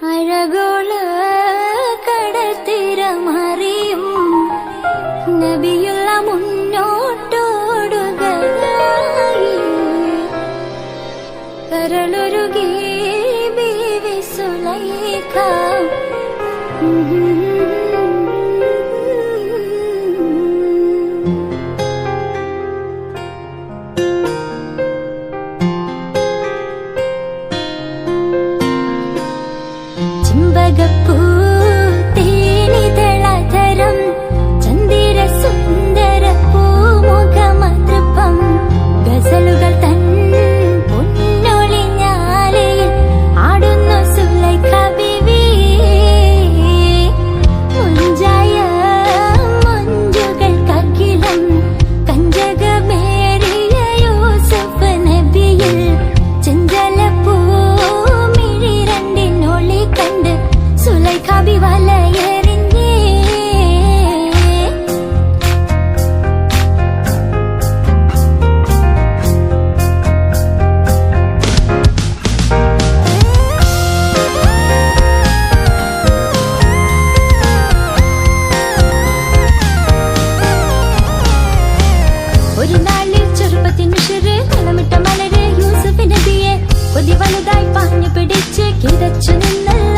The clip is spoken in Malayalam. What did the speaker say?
അഴകുള കടത്തിരമറിയും നബിയുള്ള മുന്നോട്ടോടുകയായി. കരളൊരുകി ബീവി സുലൈഖ. 新百歌 빛을 기다추는 날.